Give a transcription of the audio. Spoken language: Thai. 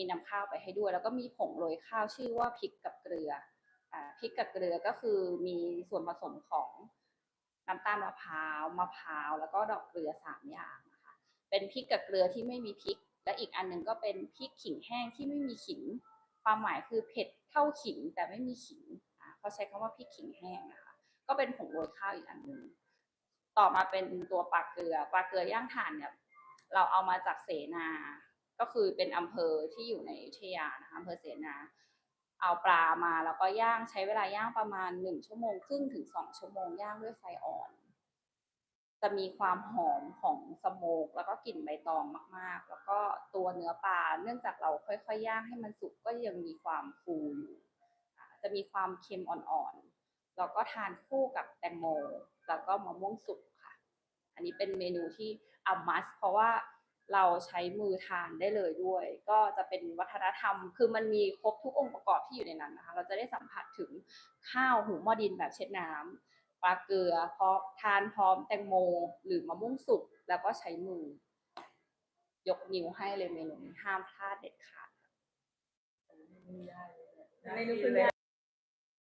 มีนำข้าวไปให้ด้วย แล้วก็มีผงโรยข้าวชื่อว่าพริกกับเกลืออ่าพริกกับเกลือก็คือมีส่วนผสมของน้ำตาลมะพร้าวมะพร้าวแล้วก็ดอกเกลือสามอย่างนะคะเป็นพริกกับเกลือที่ไม่มีพริก และอีกอันหนึ่งก็เป็นพริกขิงแห้งที่ไม่มีขิง ความหมายคือเผ็ดเท่าขิงแต่ไม่มีขิงอ่าเขาใช้คำว่าพริกขิงแห้งนะคะก็เป็นผงโรยข้าวอีกอันหนึ่งต่อมาเป็นตัวปลาเกลือปลาเกลือย่างถ่านเนี่ยเราเอามาจากเสนา ก็คือเป็นอำเภอที่อยู่ในอยุธยานะคะอำเภอเสนา เอาปลามาแล้วก็ย่างใช้เวลาย่างประมาณหนึ่งชั่วโมงครึ่งถึงสองชั่วโมงย่างด้วยไฟอ่อน จะมีความหอมของสโมกแล้วก็กลิ่นใบตองมาก ๆ แล้วก็ตัวเนื้อปลาเนื่องจากเราค่อยๆย่างให้มันสุกก็ยังมีความฟูอยู่จะมีความเค็มอ่อนๆแล้วก็ทานคู่กับแตงโม แล้วก็มะม่วงสุกค่ะ อันนี้เป็นเมนูที่อัมมัส เพราะว่า เราใช้มือทานได้เลยด้วย ก็จะเป็นวัฒนธรรม คือมันมีครบทุกองค์ประกอบที่อยู่ในนั้นนะคะ เราจะได้สัมผัสถึงข้าวหูหม้อดินแบบเช็ดน้ำปลาเกลือพร้อมทานพร้อมแตงโม หรือมะม่วงสุกแล้วก็ใช้มือ ยกนิ้วให้เลยเมนูนี้ห้ามพลาดเด็ดขาดเมนูขึ้น